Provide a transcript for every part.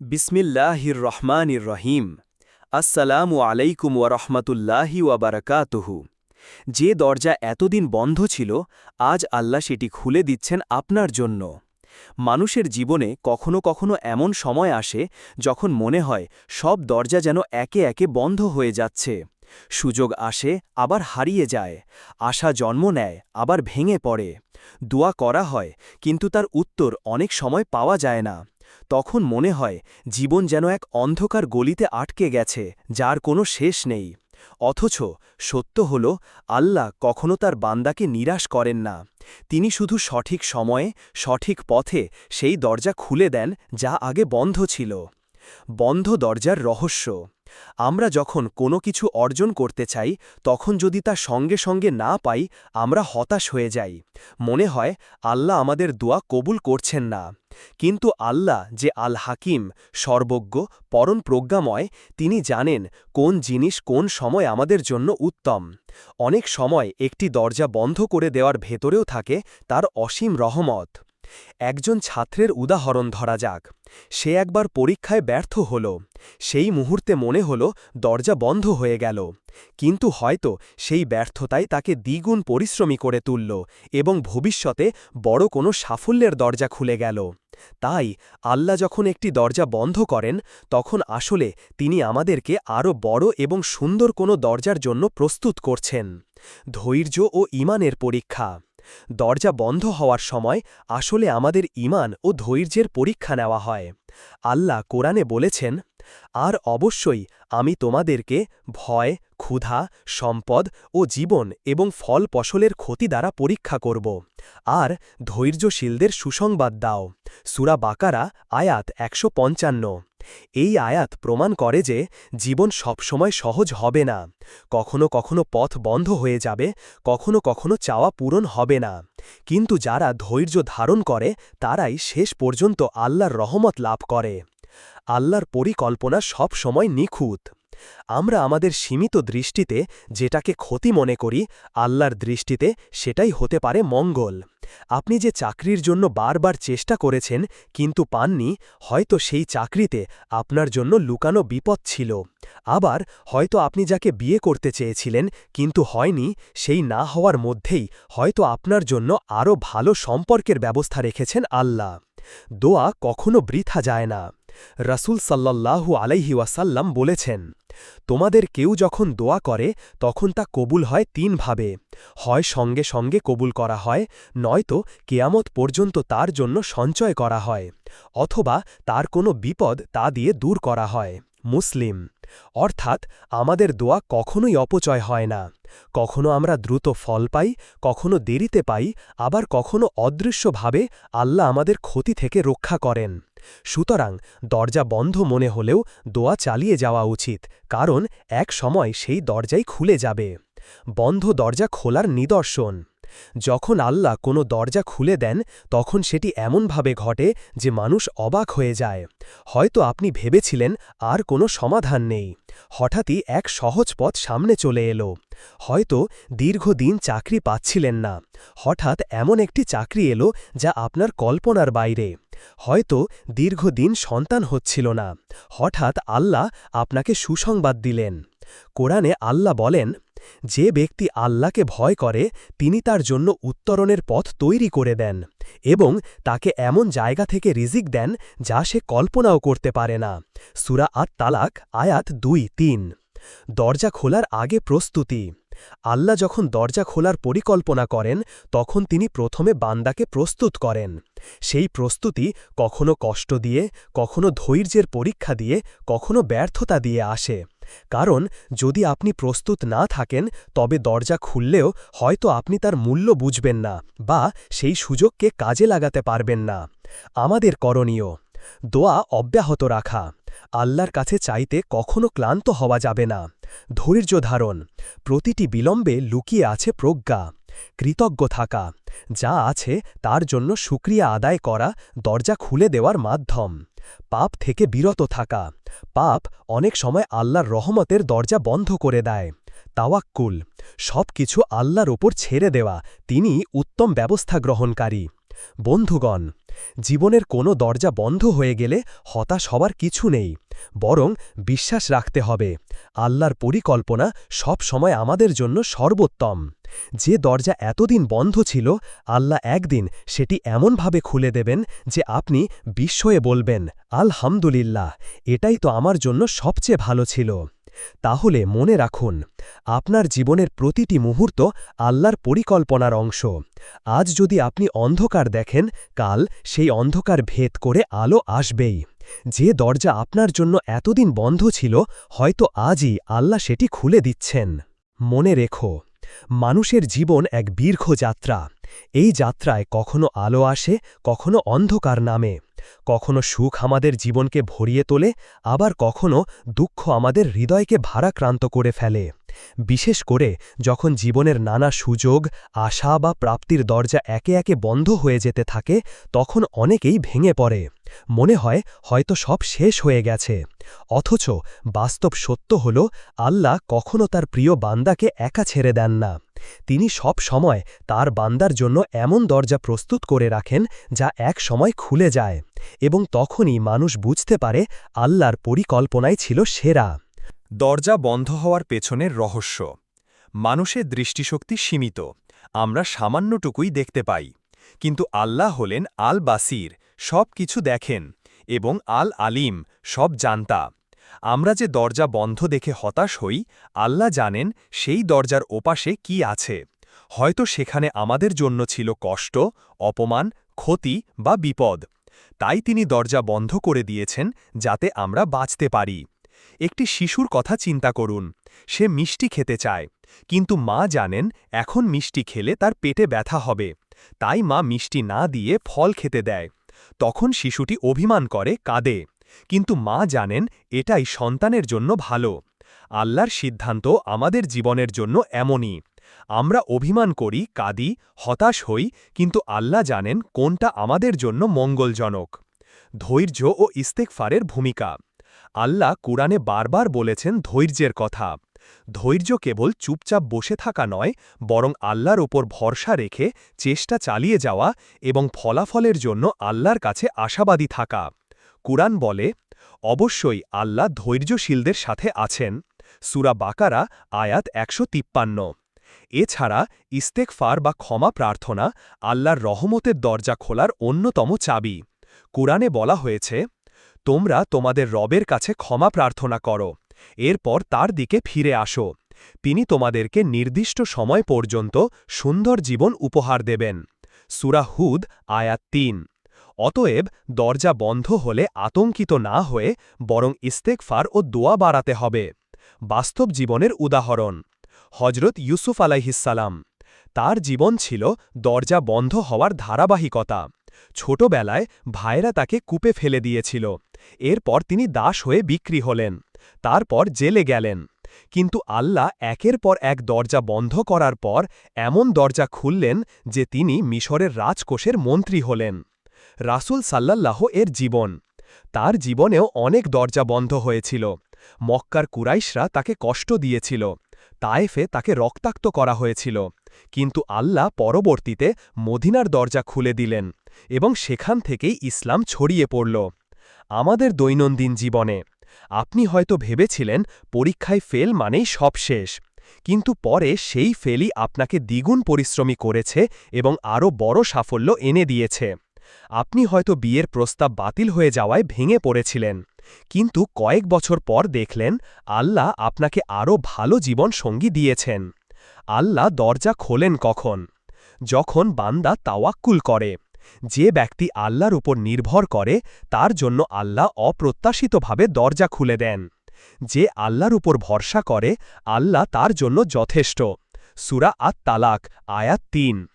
বিসমিল্লাহির রহমানির রহিম। আসসালামু আলাইকুম ওয়ারহমতুল্লাহি ওয়াবারাকাতুহু যে দরজা এতদিন বন্ধ ছিল, আজ আল্লাহ সেটি খুলে দিচ্ছেন আপনার জন্য। মানুষের জীবনে কখনো কখনো এমন সময় আসে, যখন মনে হয় সব দরজা যেন একে একে বন্ধ হয়ে যাচ্ছে। সুযোগ আসে, আবার হারিয়ে যায়। আশা জন্ম নেয়, আবার ভেঙে পড়ে। দোয়া করা হয়, কিন্তু তার উত্তর অনেক সময় পাওয়া যায় না। তখন মনে হয় জীবন যেন এক অন্ধকার গলিতে আটকে গেছে, যার কোনো শেষ নেই। অথচ সত্য হল, আল্লাহ কখনো তার বান্দাকে নিরাশ করেন না। তিনি শুধু সঠিক সময়ে, সঠিক পথে সেই দরজা খুলে দেন যা আগে বন্ধ ছিল। বন্ধ দরজার রহস্য। আমরা যখন কোনো কিছু অর্জন করতে চাই, তখন যদি তা সঙ্গে সঙ্গে না পাই, আমরা হতাশ হয়ে যাই। মনে হয়, আল্লাহ আমাদের দোয়া কবুল করছেন না। কিন্তু আল্লাহ যে আল হাকিম সর্বজ্ঞ, পরম প্রজ্ঞাময়, তিনি জানেন কোন জিনিস কোন সময় আমাদের জন্য উত্তম। অনেক সময় একটি দরজা বন্ধ করে দেওয়ার ভেতরেও থাকে তার অসীম রহমত। একজন ছাত্রের উদাহরণ ধরা যাক। সে একবার পরীক্ষায় ব্যর্থ হল। সেই মুহূর্তে মনে হল দরজা বন্ধ হয়ে গেল। কিন্তু হয়তো সেই ব্যর্থতাই তাকে দ্বিগুণ পরিশ্রমী করে তুলল এবং ভবিষ্যতে বড় কোনো সাফল্যের দরজা খুলে গেল। তাই আল্লাহ যখন একটি দরজা বন্ধ করেন, তখন আসলে তিনি আমাদেরকে আরও বড় এবং সুন্দর কোনো দরজার জন্য প্রস্তুত করছেন। ধৈর্য ও ইমানের পরীক্ষা। দরজা বন্ধ হওয়ার সময় আসলে আমাদের ইমান ও ধৈর্যের পরীক্ষা নেওয়া হয়। আল্লাহ কোরআনে বলেছেন আর অবশ্যই আমি তোমাদেরকে ভয়, ক্ষুধা, সম্পদ ও জীবন এবং ফল ফসলের ক্ষতি দ্বারা পরীক্ষা করব। আর ধৈর্যশীলদের সুসংবাদ দাও। সুরা বাকারা, আয়াত একশো পঞ্চান্ন। এই আয়াত প্রমাণ করে যে জীবন সবসময় সহজ হবে না। কখনো কখনো পথ বন্ধ হয়ে যাবে, কখনো কখনো চাওয়া পূরণ হবে না। কিন্তু যারা ধৈর্য ধারণ করে, তারাই শেষ পর্যন্ত আল্লাহর রহমত লাভ করে। আল্লাহর পরিকল্পনা সব সময় নিখুঁত। আমরা আমাদের সীমিত দৃষ্টিতে যেটাকে ক্ষতি মনে করি, আল্লাহর দৃষ্টিতে সেটাই হতে পারে মঙ্গল। আপনি যে চাকরির জন্য বারবার চেষ্টা করেছেন, কিন্তু পাননি, হয়তো সেই চাকরিতে আপনার জন্য লুকানো বিপদ ছিল। আবার হয়তো আপনি যাকে বিয়ে করতে চেয়েছিলেন, কিন্তু হয়নি, সেই না হওয়ার মধ্যেই হয়তো আপনার জন্য আরও ভালো সম্পর্কের ব্যবস্থা রেখেছেন আল্লাহ। দোয়া কখনো বৃথা যায় না। রাসুল সাল্লাল্লাহু আলাইহি ওয়াসাল্লাম বলেছেন, তোমাদের কেউ যখন দোয়া করে, তখন তা কবুল হয় তিনভাবে হয় সঙ্গে সঙ্গে কবুল করা হয়, নয়তো কেয়ামত পর্যন্ত তার জন্য সঞ্চয় করা হয়, অথবা তার কোনো বিপদ তা দিয়ে দূর করা হয়। মুসলিম। অর্থাৎ আমাদের দোয়া কখনোই অপচয় হয় না। কখনো আমরা দ্রুত ফল পাই, কখনো দেরিতে পাই, আবার কখনো অদৃশ্যভাবে আল্লাহ আমাদের ক্ষতি থেকে রক্ষা করেন। সুতরাং দরজা বন্ধ মনে হলেও দোয়া চালিয়ে যাওয়া উচিত, কারণ এক সময় সেই দরজাই খুলে যাবে। বন্ধ দরজা খোলার নিদর্শন। যখন আল্লাহ কোনো দরজা খুলে দেন, তখন সেটি এমনভাবে ঘটে যে মানুষ অবাক হয়ে যায়। হয়তো আপনি ভেবেছিলেন আর কোনো সমাধান নেই। হঠাৎই এক সহজ পথ সামনে চলে এলো। হয়তো দীর্ঘদিন চাকরি পাচ্ছিলেন না। হঠাৎ এমন একটি চাকরি এলো যা আপনার কল্পনার বাইরে। হয়তো দীর্ঘদিন সন্তান হচ্ছিল না। হঠাৎ আল্লাহ আপনাকে সুসংবাদ দিলেন। কোরআনে আল্লাহ বলেন, যে ব্যক্তি আল্লাহকে ভয় করে, তিনি তার জন্য উত্তরণের পথ তৈরি করে দেন এবং তাকে এমন জায়গা থেকে রিজিক দেন যা সে কল্পনাও করতে পারে না। সুরা আত তালাক আয়াত দুই, তিন। দরজা খোলার আগে প্রস্তুতি। আল্লাহ যখন দরজা খোলার পরিকল্পনা করেন, তখন তিনি প্রথমে বান্দাকে প্রস্তুত করেন। সেই প্রস্তুতি কখনো কষ্ট দিয়ে, কখনো ধৈর্যের পরীক্ষা দিয়ে, কখনো ব্যর্থতা দিয়ে আসে। কারণ, যদি আপনি প্রস্তুত না থাকেন, তবে দরজা খুললেও হয়তো আপনি তার মূল্য বুঝবেন না, বা সেই সুযোগকে কাজে লাগাতে পারবেন না। আমাদের করণীয়, দোয়া অব্যাহত রাখা। আল্লাহর কাছে চাইতে কখনো ক্লান্ত হওয়া যাবে না। ধৈর্য ধারণ। প্রতিটি বিলম্বে লুকিয়ে আছে প্রজ্ঞা। কৃতজ্ঞ থাকা, যা আছে তার জন্য সুক্রিয়া আদায় করা দরজা খুলে দেওয়ার মাধ্যম। পাপ থেকে বিরত থাকা। পাপ অনেক সময় আল্লাহর রহমতের দরজা বন্ধ করে দেয়। তাওয়াক্কুল সব কিছু আল্লাহর ওপর ছেড়ে দেওয়া। তিনি উত্তম ব্যবস্থা গ্রহণকারী। বন্ধুগণ, জীবনের কোনো দরজা বন্ধ হয়ে গেলে হতাশ হবার কিছু নেই, বরং বিশ্বাস রাখতে হবে, আল্লাহর পরিকল্পনা সব সময় আমাদের জন্য সর্বোত্তম। যে দরজা এতদিন বন্ধ ছিল, আল্লাহ একদিন সেটি এমনভাবে খুলে দেবেন যে আপনি বিস্ময়ে বলবেন, আলহামদুলিল্লাহ, এটাই তো আমার জন্য সবচেয়ে ভালো ছিল। তাহলে মনে রাখুন, আপনার জীবনের প্রতিটি মুহূর্ত আল্লাহর পরিকল্পনার অংশ। আজ যদি আপনি অন্ধকার দেখেন, কাল সেই অন্ধকার ভেদ করে আলো আসবেই। যে দরজা আপনার জন্য এতদিন বন্ধ ছিল, হয়তো আজই আল্লাহ সেটি খুলে দিচ্ছেন। মনে রেখো, মানুষের জীবন এক দীর্ঘ যাত্রা এই যাত্রায় কখনো আলো আসে, কখনো অন্ধকার নামে। কখনো সুখ আমাদের জীবনকে ভরিয়ে তোলে, আবার কখনো দুঃখ আমাদের হৃদয়কে ভারাক্রান্ত করে ফেলে। বিশেষ করে যখন জীবনের নানা সুযোগ, আশা বা প্রাপ্তির দরজা একে একে বন্ধ হয়ে যেতে থাকে, তখন অনেকেই ভেঙে পড়ে। মনে হয় হয়তো সব শেষ হয়ে গেছে। অথচ বাস্তব সত্য হল, আল্লাহ কখনো তার প্রিয় বান্দাকে একা ছেড়ে দেন না। তিনি সব সময় তার বান্দার জন্য এমন দরজা প্রস্তুত করে রাখেন যা এক সময় খুলে যায় এবং তখনই মানুষ বুঝতে পারে আল্লাহর পরিকল্পনাই ছিল সেরা। দরজা বন্ধ হওয়ার পেছনের রহস্য। মানুষের দৃষ্টিশক্তি সীমিত। আমরা সামান্যটুকুই দেখতে পাই। কিন্তু আল্লাহ হলেন আল বাসির সব কিছু দেখেন এবং আল আলিম সব জানতা। আমরা যে দরজা বন্ধ দেখে হতাশ হই, আল্লাহ জানেন সেই দরজার ওপাশে কি আছে। হয়তো সেখানে আমাদের জন্য ছিল কষ্ট, অপমান, ক্ষতি বা বিপদ। তাই তিনি দরজা বন্ধ করে দিয়েছেন যাতে আমরা বাঁচতে পারি। একটি শিশুর কথা চিন্তা করুন, সে মিষ্টি খেতে চায়, কিন্তু মা জানেন এখন মিষ্টি খেলে তার পেটে ব্যথা হবে, তাই মা মিষ্টি না দিয়ে ফল খেতে দেয়। তখন শিশুটি অভিমান করে, কাঁদে। কিন্তু মা জানেন এটাই সন্তানের জন্য ভালো। আল্লাহর সিদ্ধান্ত আমাদের জীবনের জন্য এমনই। আমরা অভিমান করি, কাঁদি, হতাশ হই, কিন্তু আল্লাহ জানেন কোনটা আমাদের জন্য মঙ্গলজনক। ধৈর্য ও ইস্তেকফারের ভূমিকা। আল্লাহ কুরআনে বারবার বলেছেন ধৈর্যের কথা। ধৈর্য কেবল চুপচাপ বসে থাকা নয়, বরং আল্লাহর ওপর ভরসা রেখে চেষ্টা চালিয়ে যাওয়া এবং ফলাফলের জন্য আল্লাহর কাছে আশাবাদী থাকা। কুরআন বলে, অবশ্যই আল্লাহ ধৈর্যশীলদের সাথে আছেন। সুরা বাকারা, আয়াত একশো তিপ্পান্ন। এছাড়া ইস্তেকফার বা ক্ষমা প্রার্থনা আল্লাহর রহমতের দরজা খোলার অন্যতম চাবি। কুরআনে বলা হয়েছে, তোমরা তোমাদের রবের কাছে ক্ষমা প্রার্থনা করো, এরপর তার দিকে ফিরে আসো। তিনি তোমাদেরকে নির্দিষ্ট সময় পর্যন্ত সুন্দর জীবন উপহার দেবেন। সুরা হুদ, আয়াত তিন। অতএব দরজা বন্ধ হলে আতঙ্কিত না হয়ে বরং ইস্তেকফার ও দোয়া বাড়াতে হবে। বাস্তব জীবনের উদাহরণ হজরত ইউসুফ আলাইহিসালাম তার জীবন ছিল দরজা বন্ধ হওয়ার ধারাবাহিকতা। ছোটবেলায় ভাইরা তাকে কূপে ফেলে দিয়েছিল। এরপর তিনি দাস হয়ে বিক্রি হলেন। তারপর জেলে গেলেন। কিন্তু আল্লাহ একের পর এক দরজা বন্ধ করার পর এমন দরজা খুললেন যে তিনি মিশরের রাজকোষের মন্ত্রী হলেন। রাসুল সাল্লাল্লাহ এর জীবন। তার জীবনেও অনেক দরজা বন্ধ হয়েছিল। মক্কার কুরাইশরা তাকে কষ্ট দিয়েছিল। তায়েফে তাকে রক্তাক্ত করা হয়েছিল। কিন্তু আল্লাহ পরবর্তীতে মদিনার দরজা খুলে দিলেন এবং সেখান থেকেই ইসলাম ছড়িয়ে পড়ল। আমাদের দৈনন্দিন জীবনে আপনি হয়তো ভেবেছিলেন, পরীক্ষায় ফেল মানেই সব শেষ। কিন্তু পরে সেই ফেলই আপনাকে দ্বিগুণ পরিশ্রমী করেছে এবং আরও বড় সাফল্য এনে দিয়েছে। আপনি হয়তো বিয়ের প্রস্তাব বাতিল হয়ে যাওয়ায় ভেঙে পড়েছিলেন। কিন্তু কয়েক বছর পর দেখলেন, আল্লাহ আপনাকে আরও ভালো জীবন সঙ্গী দিয়েছেন। আল্লাহ দরজা খোলেন কখন? যখন বান্দা তাওয়াক্কুল করে। যে ব্যক্তি আল্লাহর উপর নির্ভর করে, তার জন্য আল্লাহ অপ্রত্যাশিতভাবে দরজা খুলে দেন। যে আল্লাহর উপর ভরসা করে, আল্লাহ তার জন্য যথেষ্ট। সুরা আত তালাক আয়াত তিন।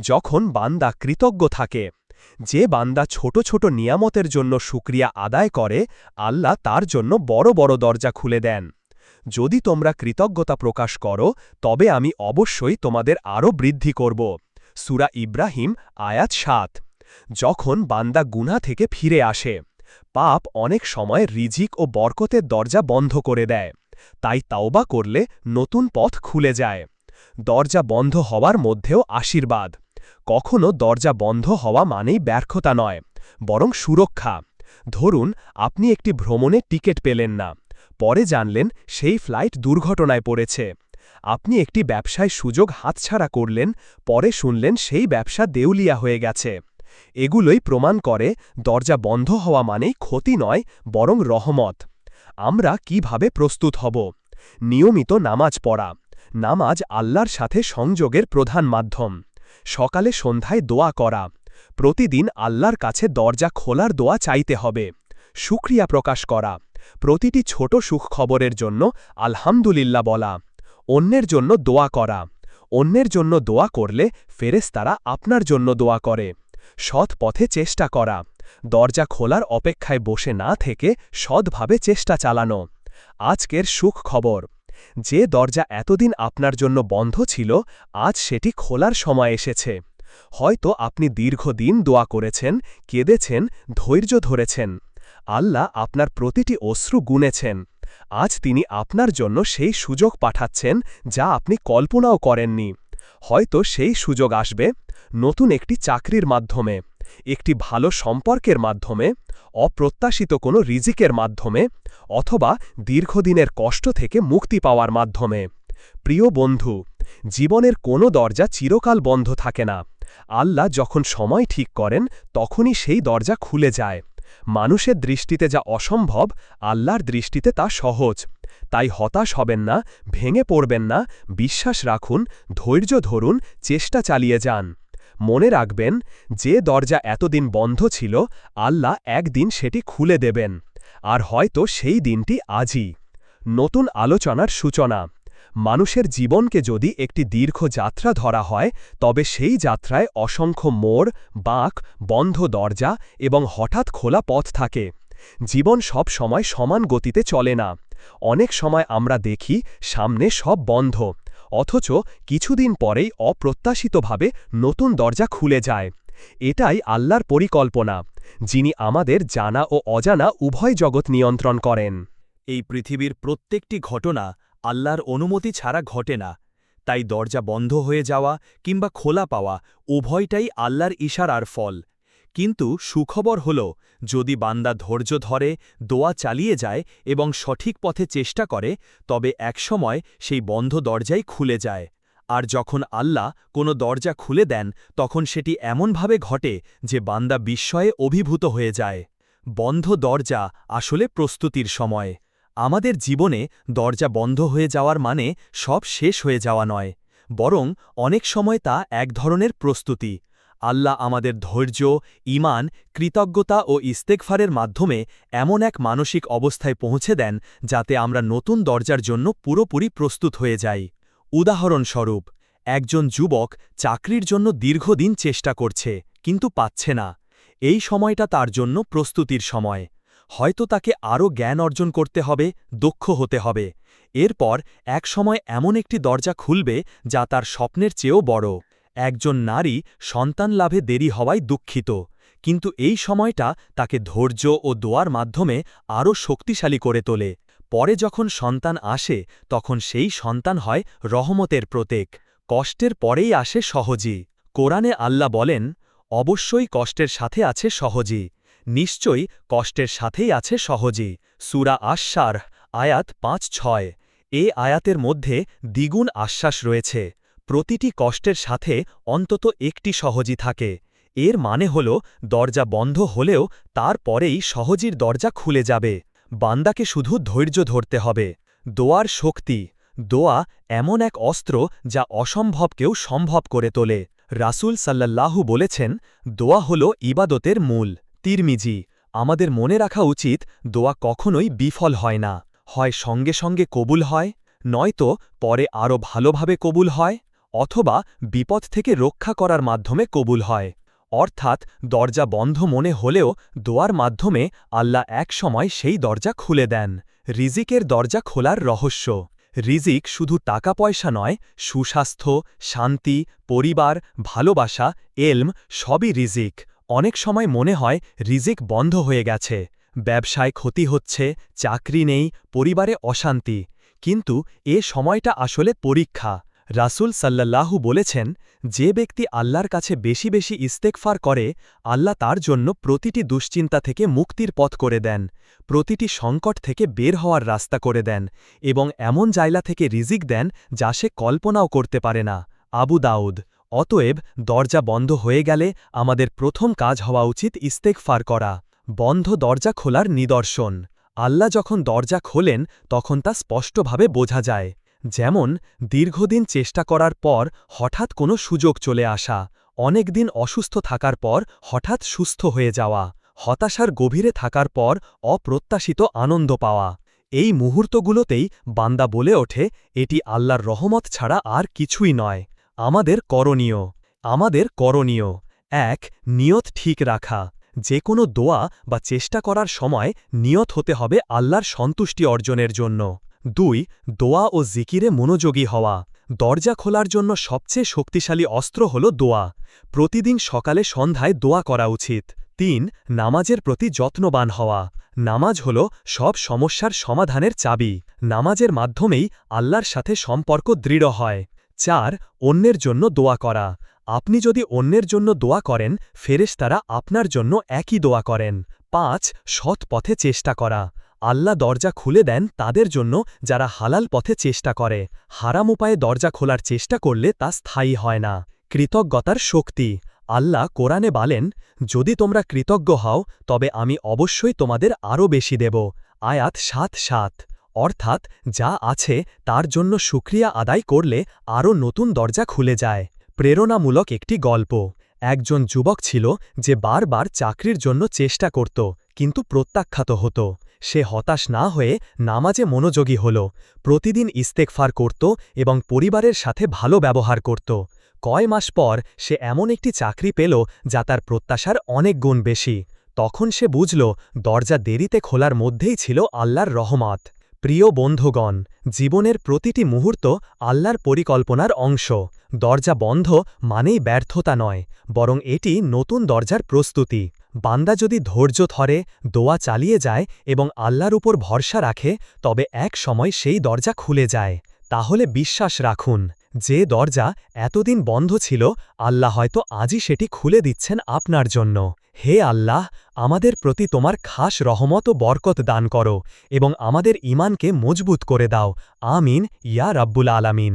যখন বান্দা কৃতজ্ঞ থাকে যে বান্দা ছোট ছোট নিয়ামতের জন্য সুক্রিয়া আদায় করে, আল্লাহ তার জন্য বড় বড় দরজা খুলে দেন। যদি তোমরা কৃতজ্ঞতা প্রকাশ করো, তবে আমি অবশ্যই তোমাদের আরও বৃদ্ধি করব। সুরা ইব্রাহিম, আয়াত সাত। যখন বান্দা গুনা থেকে ফিরে আসে, পাপ অনেক সময় রিজিক ও বরকতের দরজা বন্ধ করে দেয়। তাই তাওবা করলে নতুন পথ খুলে যায়। দরজা বন্ধ হওয়ার মধ্যেও আশীর্বাদ। কখনো দরজা বন্ধ হওয়া মানেই ব্যর্থতা নয়, বরং সুরক্ষা। ধরুন, আপনি একটি ভ্রমণে টিকিট পেলেন না। পরে জানলেন সেই ফ্লাইট দুর্ঘটনায় পড়েছে। আপনি একটি ব্যবসায় সুযোগ হাতছাড়া করলেন, পরে শুনলেন সেই ব্যবসা দেউলিয়া হয়ে গেছে। এগুলোই প্রমাণ করে দরজা বন্ধ হওয়া মানেই ক্ষতি নয়, বরং রহমত। আমরা কীভাবে প্রস্তুত হব? নিয়মিত নামাজ পড়া। নামাজ আল্লাহর সাথে সংযোগের প্রধান মাধ্যম। সকালে সন্ধ্যায় দোয়া করা। প্রতিদিন আল্লাহর কাছে দরজা খোলার দোয়া চাইতে হবে। সুক্রিয়া প্রকাশ করা। প্রতিটি ছোট সুখখবরের জন্য আলহামদুলিল্লাহ বলা। অন্যের জন্য দোয়া করা। অন্যের জন্য দোয়া করলে ফেরেস্তারা আপনার জন্য দোয়া করে। সৎ পথে চেষ্টা করা। দরজা খোলার অপেক্ষায় বসে না থেকে সৎভাবে চেষ্টা চালানো। আজকের সুখ খবর যে দরজা এতদিন আপনার জন্য বন্ধ ছিল, আজ সেটি খোলার সময় এসেছে। হয়তো আপনি দীর্ঘদিন দোয়া করেছেন, কেঁদেছেন, ধৈর্য ধরেছেন। আল্লাহ আপনার প্রতিটি অশ্রু গুনেছেন। আজ তিনি আপনার জন্য সেই সুযোগ পাঠাচ্ছেন, যা আপনি কল্পনাও করেননি। হয়তো সেই সুযোগ আসবে নতুন একটি চাকরির মাধ্যমে। একটি ভালো সম্পর্কের মাধ্যমে, অপ্রত্যাশিত কোনো রিজিকের মাধ্যমে, অথবা দীর্ঘদিনের কষ্ট থেকে মুক্তি পাওয়ার মাধ্যমে। প্রিয় বন্ধু, জীবনের কোনো দরজা চিরকাল বন্ধ থাকে না। আল্লাহ যখন সময় ঠিক করেন, তখনই সেই দরজা খুলে যায়। মানুষের দৃষ্টিতে যা অসম্ভব, আল্লাহর দৃষ্টিতে তা সহজ। তাই হতাশ হবেন না, ভেঙে পড়বেন না, বিশ্বাস রাখুন, ধৈর্য ধরুন, চেষ্টা চালিয়ে যান। মনে রাখবেন, যে দরজা এতদিন বন্ধ ছিল, আল্লাহ একদিন সেটি খুলে দেবেন। আর হয়তো সেই দিনটি আজই। নতুন আলোচনার সূচনা। মানুষের জীবনকে যদি একটি দীর্ঘ যাত্রা ধরা হয়, তবে সেই যাত্রায় অসংখ্য মোড়, বাঁক, বন্ধ দরজা এবং হঠাৎ খোলা পথ থাকে। জীবন সব সময় সমান গতিতে চলে না। অনেক সময় আমরা দেখি, সামনে সব বন্ধ। অথচ কিছুদিন পরেই অপ্রত্যাশিতভাবে নতুন দরজা খুলে যায়। এটাই আল্লাহর পরিকল্পনা, যিনি আমাদের জানা ও অজানা উভয় জগৎ নিয়ন্ত্রণ করেন। এই পৃথিবীর প্রত্যেকটি ঘটনা আল্লাহর অনুমতি ছাড়া ঘটে না। তাই দরজা বন্ধ হয়ে যাওয়া কিংবা খোলা পাওয়া উভয়টাই আল্লাহর ইশারার ফল। কিন্তু সুখবর হল, যদি বান্দা ধৈর্য ধরে, দোয়া চালিয়ে যায় এবং সঠিক পথে চেষ্টা করে, তবে একসময় সেই বন্ধ দরজাই খুলে যায়। আর যখন আল্লাহ কোনো দরজা খুলে দেন, তখন সেটি এমনভাবে ঘটে যে বান্দা বিস্ময়ে অভিভূত হয়ে যায়। বন্ধ দরজা আসলে প্রস্তুতির সময়। আমাদের জীবনে দরজা বন্ধ হয়ে যাওয়ার মানে সব শেষ হয়ে যাওয়া নয়, বরং অনেক সময় তা এক ধরনের প্রস্তুতি। আল্লাহ আমাদের ধৈর্য ইমান কৃতজ্ঞতা ও ইস্তেকফারের মাধ্যমে এমন এক মানসিক অবস্থায় পৌঁছে দেন যাতে আমরা নতুন দরজার জন্য পুরোপুরি প্রস্তুত হয়ে যাই। উদাহরণস্বরূপ, একজন যুবক চাকরির জন্য দীর্ঘদিন চেষ্টা করছে, কিন্তু পাচ্ছে না। এই সময়টা তার জন্য প্রস্তুতির সময়। হয়তো তাকে আরও জ্ঞান অর্জন করতে হবে, দক্ষ হতে হবে। এরপর এক সময় এমন একটি দরজা খুলবে যা তার স্বপ্নের চেয়েও বড়। একজন নারী সন্তান লাভে দেরি হওয়ায় দুঃখিত, কিন্তু এই সময়টা তাকে ধৈর্য ও দোয়ার মাধ্যমে আরও শক্তিশালী করে তোলে। পরে যখন সন্তান আসে, তখন সেই সন্তান হয় রহমতের প্রতীক, কষ্টের পরেই আসে সহজী। কোরআনে আল্লাহ বলেন, অবশ্যই কষ্টের সাথে আছে সহজী, নিশ্চয়ই কষ্টের সাথেই আছে সহজী। সুরা আশ্বার আয়াত পাঁচ ছয়, এ আয়াতের মধ্যে দ্বিগুণ আশ্বাস রয়েছে। প্রতিটি কষ্টের সাথে অন্তত একটি সহজী থাকে। এর মানে হল, দরজা বন্ধ হলেও তার পরেই সহজীর দরজা খুলে যাবে। বান্দাকে শুধু ধৈর্য ধরতে হবে। দোয়ার শক্তি। দোয়া এমন এক অস্ত্র যা অসম্ভবকেও সম্ভব করে তোলে। রাসুল সাল্লাল্লাহু বলেছেন, দোয়া হল ইবাদতের মূল। তিরমিজি, আমাদের মনে রাখা উচিত, দোয়া কখনোই বিফল হয় না। হয় সঙ্গে সঙ্গে কবুল হয়, নয়তো পরে আরও ভালোভাবে কবুল হয়। অথবা বিপদ থেকে রক্ষা করার মাধ্যমে কবুল হয়। অর্থাৎ, দরজা বন্ধ মনে হলেও দোয়ার মাধ্যমে আল্লাহ এক সময় সেই দরজা খুলে দেন। রিজিকের দরজা খোলার রহস্য। রিজিক শুধু টাকা পয়সা নয়, সুস্বাস্থ্য, শান্তি, পরিবার, ভালোবাসা, এলম, সবই রিজিক। অনেক সময় মনে হয় রিজিক বন্ধ হয়ে গেছে। ব্যবসায় ক্ষতি হচ্ছে, চাকরি নেই, পরিবারে অশান্তি। কিন্তু এ সময়টা আসলে পরীক্ষা। রাসূল সাল্লাল্লাহু বলেছেন, যে ব্যক্তি আল্লাহর কাছে বেশি বেশি ইস্তেকফার করে, আল্লাহ তার জন্য প্রতিটি দুশ্চিন্তা থেকে মুক্তির পথ করে দেন, প্রতিটি সংকট থেকে বের হওয়ার রাস্তা করে দেন এবং এমন জায়লা থেকে রিজিক দেন যা সে কল্পনাও করতে পারে না। আবু দাউদ, অতএব দরজা বন্ধ হয়ে গেলে আমাদের প্রথম কাজ হওয়া উচিত ইস্তেকফার করা, বন্ধ দরজা খোলার নিদর্শন। আল্লাহ যখন দরজা খোলেন, তখন তা স্পষ্টভাবে বোঝা যায়। যেমন, দীর্ঘদিন চেষ্টা করার পর হঠাৎ কোনো সুযোগ চলে আসা, অনেক দিন অসুস্থ থাকার পর হঠাৎ সুস্থ হয়ে যাওয়া, হতাশার গভীরে থাকার পর অপ্রত্যাশিত আনন্দ পাওয়া। এই মুহূর্তগুলোতেই বান্দা বলে ওঠে, এটি আল্লাহর রহমত ছাড়া আর কিছুই নয়। আমাদের করণীয়। আমাদের করণীয়। এক, নিয়ত ঠিক রাখা। যে কোনো দোয়া বা চেষ্টা করার সময় নিয়ত হতে হবে আল্লাহর সন্তুষ্টি অর্জনের জন্য। দুই, দোয়া ও জিকিরে মনোযোগী হওয়া। দরজা খোলার জন্য সবচেয়ে শক্তিশালী অস্ত্র হল দোয়া। প্রতিদিন সকালে সন্ধ্যায় দোয়া করা উচিত। তিন, নামাজের প্রতি যত্নবান হওয়া। নামাজ হল সব সমস্যার সমাধানের চাবি। নামাজের মাধ্যমেই আল্লাহর সাথে সম্পর্ক দৃঢ় হয়। চার, অন্যের জন্য দোয়া করা। আপনি যদি অন্যের জন্য দোয়া করেন, ফেরেশতারা আপনার জন্য একই দোয়া করেন। পাঁচ, সৎ পথে চেষ্টা করা। আল্লাহ দরজা খুলে দেন তাদের জন্য যারা হালাল পথে চেষ্টা করে। হারাম উপায়ে দরজা খোলার চেষ্টা করলে তা স্থায়ী হয় না। কৃতজ্ঞতার শক্তি। আল্লাহ কোরআনে বলেন, যদি তোমরা কৃতজ্ঞ হও, তবে আমি অবশ্যই তোমাদের আরও বেশি দেব। আয়াত সাত সাত। অর্থাৎ, যা আছে তার জন্য সুক্রিয়া আদায় করলে আরও নতুন দরজা খুলে যায়। প্রেরণামূলক একটি গল্প। একজন যুবক ছিল যে বারবার চাকরির জন্য চেষ্টা করত, কিন্তু প্রত্যাখ্যাত হতো। সে হতাশ না হয়ে নামাজে মনোযোগী হল। প্রতিদিন ইস্তেকফার করত এবং পরিবারের সাথে ভালো ব্যবহার করত। কয় মাস পর সে এমন একটি চাকরি পেল যা তার প্রত্যাশার অনেক গুণ বেশি। তখন সে বুঝল, দরজা দেরিতে খোলার মধ্যেই ছিল আল্লাহর রহমত। প্রিয় বন্ধুগণ, জীবনের প্রতিটি মুহূর্ত আল্লাহর পরিকল্পনার অংশ। দরজা বন্ধ মানেই ব্যর্থতা নয়, বরং এটি নতুন দরজার প্রস্তুতি। বান্দা যদি ধৈর্য ধরে, দোয়া চালিয়ে যায় এবং আল্লাহর উপর ভরসা রাখে, তবে এক সময় সেই দরজা খুলে যায়। তাহলে বিশ্বাস রাখুন, যে দরজা এতদিন বন্ধ ছিল, আল্লাহ হয়তো আজই সেটি খুলে দিচ্ছেন আপনার জন্য। হে আল্লাহ, আমাদের প্রতি তোমার খাস রহমত ও বরকত দান করো এবং আমাদের ইমানকে মজবুত করে দাও। আমিন, ইয়া রাব্বুল আলামিন।